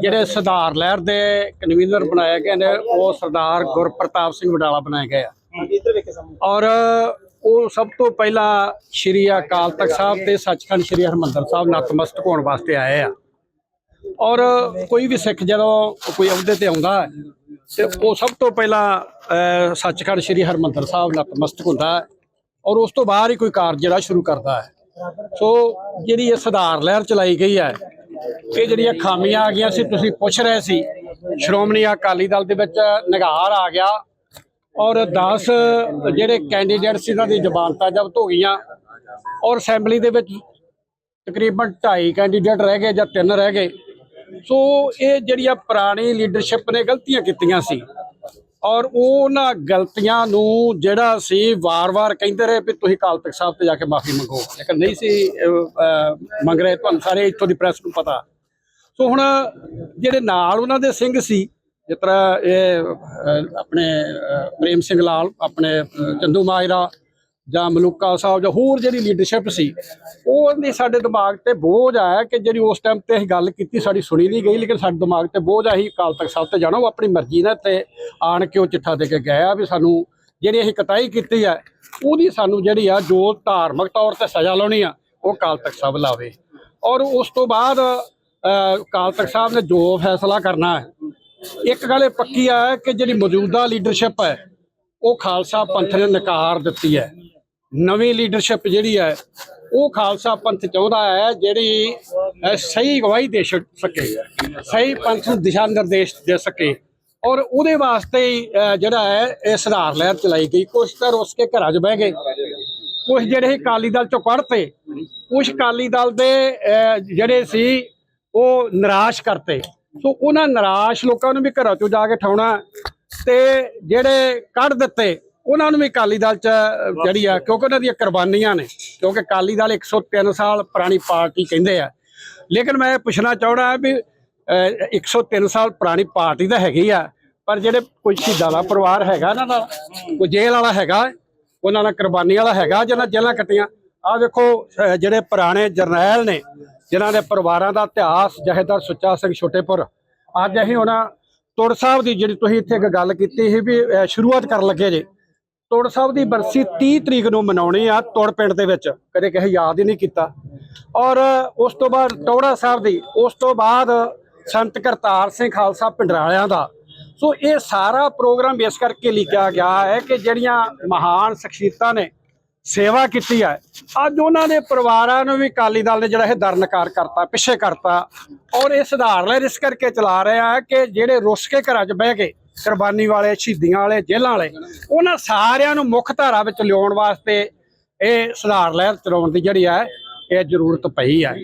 ਜਿਹੜੇ ਸਰਦਾਰ ਲਹਿਰ ਦੇ ਕਨਵੀਨਰ ਬਣਾਏ ਗਏ ਨੇ ਉਹ ਸਰਦਾਰ ਗੁਰਪ੍ਰਤਾਪ ਸਿੰਘ ਵਡਾਲਾ ਬਣਾਏ ਗਏ ਆ। ਔਰ ਉਹ ਸਭ ਤੋਂ ਪਹਿਲਾਂ ਸ਼੍ਰੀ ਅਕਾਲ ਤਖਤ ਸਾਹਿਬ ਤੇ ਸੱਚਖੰਡ ਸ਼੍ਰੀ ਹਰਮੰਦਰ ਸਾਹਿਬ ਨਤਮਸਤਕ ਹੋਣ ਵਾਸਤੇ ਆਏ ਆ। ਔਰ ਕੋਈ ਵੀ ਸਿੱਖ ਜਦੋਂ ਕੋਈ ਅਹੁਦੇ ਤੇ ਆਉਂਦਾ ਤੇ ਉਹ ਸਭ ਤੋਂ ਪਹਿਲਾਂ ਸੱਚਖੰਡ ਸ਼੍ਰੀ ਹਰਮੰਦਰ ਸਾਹਿਬ ਨਤਮਸਤਕ ਹੁੰਦਾ ਔਰ ਉਸ ਤੋਂ ਬਾਅਦ ਹੀ ਕੋਈ ਕਾਰਜ ਜਿਹੜਾ ਸ਼ੁਰੂ ਕਰਦਾ ਹੈ। ਸੋ ਜਿਹੜੀ ਇਹ ਸੁਧਾਰ ਲਹਿਰ ਚਲਾਈ ਗਈ ਹੈ ਇਹ ਜਿਹੜੀਆਂ ਖਾਮੀਆਂ ਆ ਗਈਆਂ ਸੀ, ਤੁਸੀਂ ਪੁੱਛ ਰਹੇ ਸੀ। ਸ਼੍ਰੋਮਣੀ ਅਕਾਲੀ ਦਲ ਦੇ ਵਿੱਚ ਨਿਗਾਰ ਆ ਗਿਆ ਔਰ 10 ਜਿਹੜੇ ਕੈਂਡੀਡੇਟ ਸੀ ਉਹਨਾਂ ਦੀ ਜਬਾਨਤਾ ਜ਼ਬਤ ਹੋ ਗਈਆਂ ਔਰ ਅਸੈਂਬਲੀ ਦੇ ਵਿੱਚ ਤਕਰੀਬਨ 2.5 ਕੈਂਡੀਡੇਟ ਰਹਿ ਗਏ ਜਾਂ 3 ਰਹਿ ਗਏ। ਸੋ ਇਹ ਜਿਹੜੀਆਂ ਪੁਰਾਣੀ ਲੀਡਰਸ਼ਿਪ ਨੇ ਗਲਤੀਆਂ ਕੀਤੀਆਂ ਸੀ। ਔਰ ਉਹਨਾਂ ਗਲਤੀਆਂ ਨੂੰ ਜਿਹੜਾ ਸੀ ਵਾਰ-ਵਾਰ ਕਹਿੰਦੇ ਰਹੇ ਵੀ ਤੁਸੀਂ ਕਾਲ ਤਖਤ ਸਾਹਿਬ ਤੇ ਜਾ ਕੇ ਮਾਫੀ ਮੰਗੋ। ਲੇਕਿਨ ਨਹੀਂ ਸੀ ਮੰਗ ਰਹੇ ਤੁਹਾਨੂੰ ਸਾਰੇ ਇੱਥੋਂ ਦੀ ਪ੍ਰੈਸ ਨੂੰ ਪਤਾ। ਸੋ ਹੁਣ ਜਿਹੜੇ ਨਾਲ ਉਹਨਾਂ ਦੇ ਸਿੰਘ ਸੀ ਜਿਸ ਤਰ੍ਹਾਂ ਇਹ ਆਪਣੇ ਪ੍ਰੇਮ ਸਿੰਘ ਲਾਲ ਆਪਣੇ ਅਹ, ਚੰਦੂ ਮਾਜਰਾ ਜਾਂ ਮਲੂਕਾ ਸਾਹਿਬ ਜਾਂ ਹੋਰ ਜਿਹੜੀ ਲੀਡਰਸ਼ਿਪ ਸੀ ਉਹ ਸਾਡੇ ਦਿਮਾਗ ਤੇ ਬੋਝ ਆਇਆ ਕਿ ਜਿਹੜੀ ਉਸ ਟਾਈਮ ਤੇ ਅਸੀਂ ਗੱਲ ਕੀਤੀ ਸਾਡੀ ਸੁਣੀ ਨਹੀਂ ਗਈ ਲੇਕਿਨ ਸਾਡੇ ਦਿਮਾਗ ਤੇ ਬੋਝ ਆਹੀ ਅਕਾਲ ਤਖਤ ਸਾਹਿਬ ਤੇ ਜਾਣਾ ਉਹ ਆਪਣੀ ਮਰਜ਼ੀ ਨਾਲ ਤੇ ਆਣ ਕੇ ਉਹ ਚਿੱਠਾ ਦੇ ਕੇ ਗਏ ਵੀ ਸਾਨੂੰ ਜਿਹੜੀ ਅਸੀਂ ਕਤਾਈ ਕੀਤੀ ਹੈ ਉਹਦੀ ਸਾਨੂੰ ਜਿਹੜੀ ਆ ਜੋ ਧਾਰਮਿਕ ਤੌਰ ਤੇ ਸਜ਼ਾ ਲਾਉਣੀ ਆ ਉਹ ਅਕਾਲ ਤਖਤ ਸਾਹਿਬ ਲਾਵੇ। ਔਰ ਉਸ ਤੋਂ ਬਾਅਦ ਅਹ, ਅਕਾਲ ਤਖਤ ਸਾਹਿਬ ਨੇ ਜੋ ਫੈਸਲਾ ਕਰਨਾ ਹੈ ਇੱਕ ਗੱਲ ਇਹ ਪੱਕੀ ਆ ਕਿ ਜਿਹੜੀ ਮੌਜੂਦਾ ਲੀਡਰਸ਼ਿਪ ਹੈ ਉਹ ਖਾਲਸਾ ਪੰਥ ਨੇ ਨਕਾਰ ਦਿੱਤੀ ਹੈ। ਨਵੀਂ ਲੀਡਰਸ਼ਿਪ ਜਿਹੜੀ ਹੈ, ਉਹ ਖਾਲਸਾ ਪੰਥ ਚਾਹੁੰਦਾ ਹੈ, ਜਿਹੜੀ ਸਹੀ ਗਵਾਹੀ ਦੇ ਸਕੇ, ਸਹੀ ਪੰਥ ਨੂੰ ਦਿਸ਼ਾ ਨਿਰਦੇਸ਼ ਦੇ ਸਕੇ ਔਰ ਉਹਦੇ ਵਾਸਤੇ ਜਿਹੜਾ ਹੈ, ਇਹ ਸੁਧਾਰ ਲਹਿਰ ਚਲਾਈ ਗਈ। ਕੁਛ ਤਾਂ ਰੁੱਸ ਕੇ ਘਰਾਂ 'ਚ ਬਹਿ ਗਏ। ਕੁਛ ਜਿਹੜੇ ਸੀ ਅਕਾਲੀ ਦਲ ਚੋਂ ਕੱਢਤੇ, ਕੁਛ ਅਕਾਲੀ ਦਲ ਦੇ ਜਿਹੜੇ ਸੀ, ਉਹ ਨਿਰਾਸ਼ ਕਰਤੇ। ਸੋ ਉਹਨਾਂ ਨਿਰਾਸ਼ ਲੋਕਾਂ ਨੂੰ ਵੀ ਘਰਾਂ ਚੋਂ ਜਾ ਕੇ ਠਾਉਣਾ ਤੇ ਜਿਹੜੇ ਕੱਢ ਦਿੱਤੇ ਉਹਨਾਂ ਨੂੰ ਵੀ ਅਕਾਲੀ ਦਲ ਚ ਜਿਹੜੀ ਆ ਕਿਉਂਕਿ ਉਹਨਾਂ ਦੀਆਂ ਕੁਰਬਾਨੀਆਂ ਨੇ ਕਿਉਂਕਿ ਅਕਾਲੀ ਦਲ 103 ਸਾਲ ਪੁਰਾਣੀ ਪਾਰਟੀ ਕਹਿੰਦੇ ਆ। ਲੇਕਿਨ ਮੈਂ ਇਹ ਪੁੱਛਣਾ ਚਾਹਣਾ ਵੀ ਅਹ, 103 ਸਾਲ ਪੁਰਾਣੀ ਪਾਰਟੀ ਤਾਂ ਹੈਗੀ ਆ ਪਰ ਜਿਹੜੇ ਕੋਈ ਸ਼ਹੀਦਾਂ ਦਾ ਪਰਿਵਾਰ ਹੈਗਾ ਇਹਨਾਂ ਦਾ ਕੋਈ ਜੇਲ੍ਹ ਵਾਲਾ ਹੈਗਾ ਉਹਨਾਂ ਨਾਲ ਕੁਰਬਾਨੀ ਵਾਲਾ ਹੈਗਾ ਜਿਹਨਾਂ ਜੇਲ੍ਹਾਂ ਕੱਟੀਆਂ। ਵੇਖੋ ਅਹ, ਜਿਹੜੇ ਪੁਰਾਣੇ ਜਰਨੈਲ ਨੇ ਜਿਨ੍ਹਾਂ ਦੇ ਪਰਿਵਾਰਾਂ ਦਾ ਇਤਿਹਾਸ ਜਹੇਦਾਰ ਸੁੱਚਾ ਸਿੰਘ ਛੋਟੇਪੁਰ ਅੱਜ ਅਸੀਂ ਉਹਨਾਂ ਤੁਰ ਸਾਹਿਬ ਦੀ ਜਿਹੜੀ ਤੁਸੀਂ ਇੱਥੇ ਇੱਕ ਗੱਲ ਕੀਤੀ ਸੀ ਵੀ ਸ਼ੁਰੂਆਤ ਕਰਨ ਲੱਗੇ ਜੇ। ਤੁਰ ਸਾਹਿਬ ਦੀ ਬਰਸੀ 30 ਤਰੀਕ ਨੂੰ ਮਨਾਉਣੀ ਆ ਤੁਰ ਪਿੰਡ ਦੇ ਵਿੱਚ। ਕਦੇ ਕਿਸੇ ਯਾਦ ਹੀ ਨਹੀਂ ਕੀਤਾ। ਔਰ ਉਸ ਤੋਂ ਬਾਅਦ ਟੌੜਾ ਸਾਹਿਬ ਦੀ, ਉਸ ਤੋਂ ਬਾਅਦ ਸੰਤ ਕਰਤਾਰ ਸਿੰਘ ਖਾਲਸਾ ਪਿੰਡਰਾਲਿਆਂ ਦਾ। ਸੋ ਇਹ ਸਾਰਾ ਪ੍ਰੋਗਰਾਮ ਇਸ ਕਰਕੇ ਲਿਖਿਆ ਗਿਆ ਹੈ ਕਿ ਜਿਹੜੀਆਂ ਮਹਾਨ ਸ਼ਖਸੀਅਤਾਂ ਨੇ ਸੇਵਾ ਕੀਤੀ ਹੈ, ਅੱਜ ਉਹਨਾਂ ਦੇ ਪਰਿਵਾਰਾਂ ਨੂੰ ਵੀ ਅਕਾਲੀ ਦਲ ਨੇ ਜਿਹੜਾ ਇਹ ਦਰਨਕਾਰ ਕਰਤਾ, ਪਿੱਛੇ ਕਰਤਾ। ਔਰ ਇਹ ਸੁਧਾਰ ਲੈ, ਇਸ ਕਰਕੇ ਚਲਾ ਰਿਹਾ ਹੈ ਕਿ ਜਿਹੜੇ ਰੁੱਸ ਕੇ ਘਰਾਂ 'ਚ ਬਹਿ ਕੇ ਕੁਰਬਾਨੀ ਵਾਲੇ, ਸ਼ਹੀਦੀਆਂ ਵਾਲੇ, ਜੇਲ੍ਹਾਂ ਵਾਲੇ, ਉਹਨਾਂ ਸਾਰਿਆਂ ਨੂੰ ਮੁੱਖ ਧਾਰਾ ਵਿੱਚ ਲਿਆਉਣ ਵਾਸਤੇ ਇਹ ਸੁਧਾਰ ਲਹਿਰ ਚਲਾਉਣ ਦੀ ਜਿਹੜੀ ਹੈ, ਇਹ ਜ਼ਰੂਰਤ ਪਈ ਹੈ।